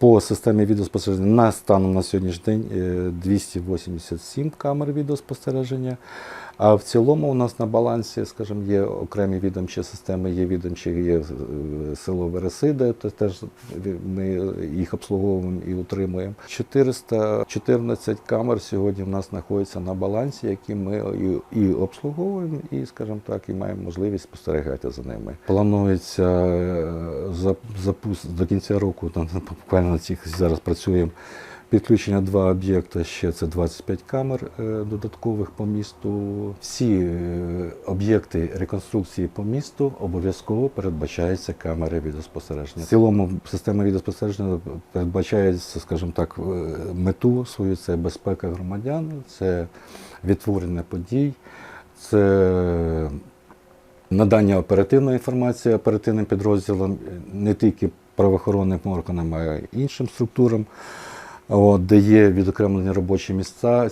По системі відеоспостереження на станом на сьогоднішній день е, 287 камер відеоспостереження. А в цілому у нас на балансі, скажімо, є окремі відомчі системи, є відомчі, є е, село Вересиде, то теж ми їх обслуговуємо і утримуємо. 414 камер сьогодні в нас знаходяться на балансі, які ми і, і обслуговуємо, і, скажімо так, і маємо можливість спостерігати за ними. Планується е, запуск до кінця року, там буквально на цих зараз працюємо. Підключення два об'єкти ще це 25 камер е, додаткових по місту. Всі е, об'єкти реконструкції по місту обов'язково передбачаються камери відеоспостереження. В цілому система відеоспостереження передбачає, скажімо так, е, мету свою це безпека громадян, це відтворення подій, це надання оперативної інформації оперативним підрозділам, не тільки правоохоронним органам, а й іншим структурам, от, де є відокремлені робочі місця,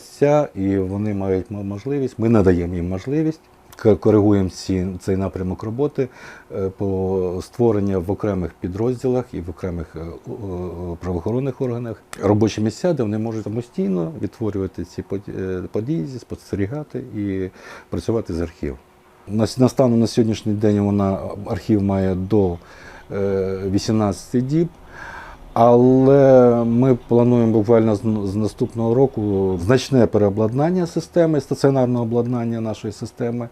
і вони мають можливість, ми надаємо їм можливість. Коригуємо ці, цей напрямок роботи е, по створення в окремих підрозділах і в окремих е, о- правоохоронних органах робочі місця, де вони можуть самостійно відтворювати ці е, події, спостерігати і працювати з архівом. На, с- на сьогоднішній день вона архів має до е, 18 діб. Але ми плануємо буквально з, наступного року значне переобладнання системи, стаціонарне обладнання нашої системи.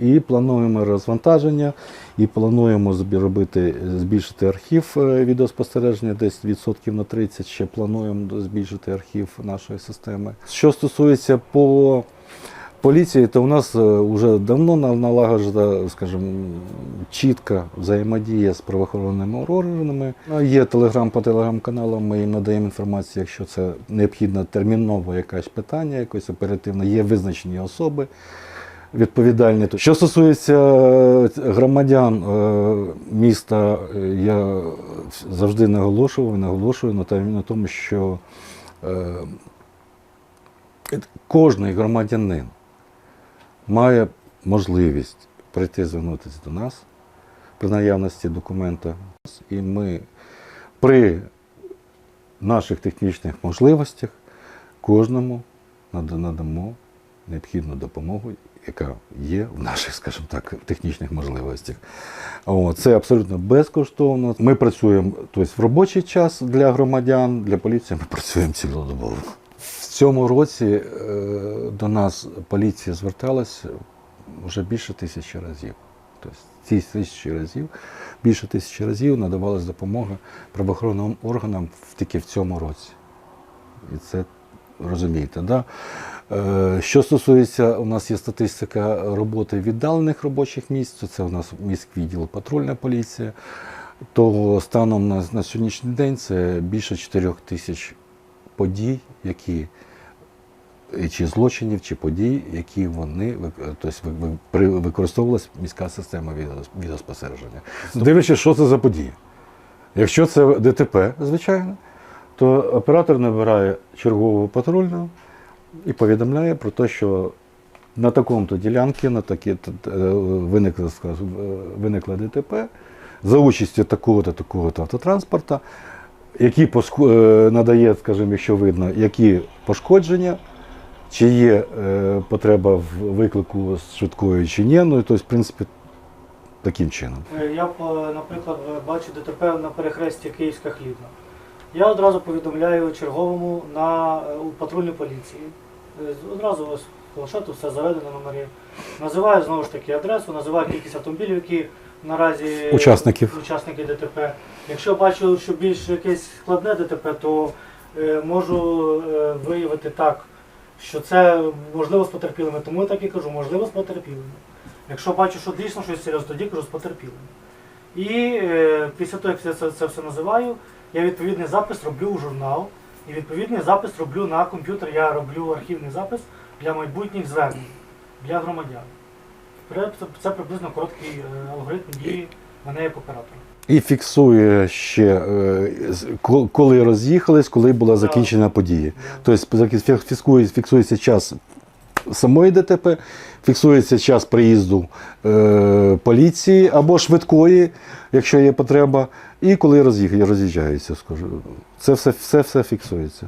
І плануємо розвантаження, і плануємо робити, збільшити архів е, відеоспостереження, десь відсотків на 30 ще плануємо збільшити архів нашої системи. Що стосується по поліції, то у нас вже давно налагоджена, скажімо, чітка взаємодія з правоохоронними органами. Ну, Є телеграм по телеграм-каналам, ми їм надаємо інформацію, якщо це необхідно терміново якесь питання, якось оперативно, є визначені особи. Відповідальні. Що стосується е, громадян е, міста, е, я завжди наголошував і наголошую на тому, що е, кожний громадянин має можливість прийти звернутися до нас при наявності документа, і ми при наших технічних можливостях кожному надамо необхідну допомогу, яка є в наших, скажімо так, технічних можливостях. Це абсолютно безкоштовно. Ми працюємо тобто, в робочий час для громадян, для поліції ми працюємо цілодобово. Цьому році е, до нас поліція зверталася вже більше тисячі разів. Тобто ці тисячі разів, більше тисячі разів надавалась допомога правоохоронним органам тільки в цьому році. І це розумієте, да? Е, Що стосується, у нас є статистика роботи віддалених робочих місць, то це у нас міськвідділ патрульна поліція, то станом на, на сьогоднішній день це більше 4 тисяч подій, які чи злочинів, чи подій, які вони тобто, ви- ви- використовувалась міська система відеос- відеоспостереження. Дивлячись, що це за події. Якщо це ДТП, звичайно, то оператор набирає чергову патрульну і повідомляє про те, що на такому-то ділянці, на такі т- е, виникло, е, виникло ДТП за участю такого-то, такого-то автотранспорта, які поск- е, надає, скажімо, якщо видно, які пошкодження, чи є е, потреба в виклику з швидкою чи ні. Ну, тобто, в принципі, таким чином. Е, Я, наприклад, бачу ДТП на перехресті Київська хлібна. Я одразу повідомляю черговому на патрульній поліції. Одразу ось планшету все заведено номери. Називаю знову ж таки адресу, називаю кількість автомобілів, які наразі Учасників. учасники ДТП. Якщо бачу, що більш якесь складне ДТП, то е, можу е, виявити так, що це можливо з потерпілими. Тому я так і кажу, можливо з потерпілими. Якщо бачу, що дійсно щось серйозне, тоді кажу з потерпілими. І е, після того, як я це, це все називаю, я відповідний запис роблю у журнал, і відповідний запис роблю на комп'ютер, я роблю архівний запис для майбутніх звернень для громадян. Це, приблизно короткий е, алгоритм дії мене як оператора. І фіксує ще, е, коли роз'їхались, коли була закінчена подія. Тобто фіксується час самої ДТП, фіксується час приїзду е, поліції або швидкої, якщо є потреба, і коли роз'їжджаються. Скажу. Це все, все, все фіксується.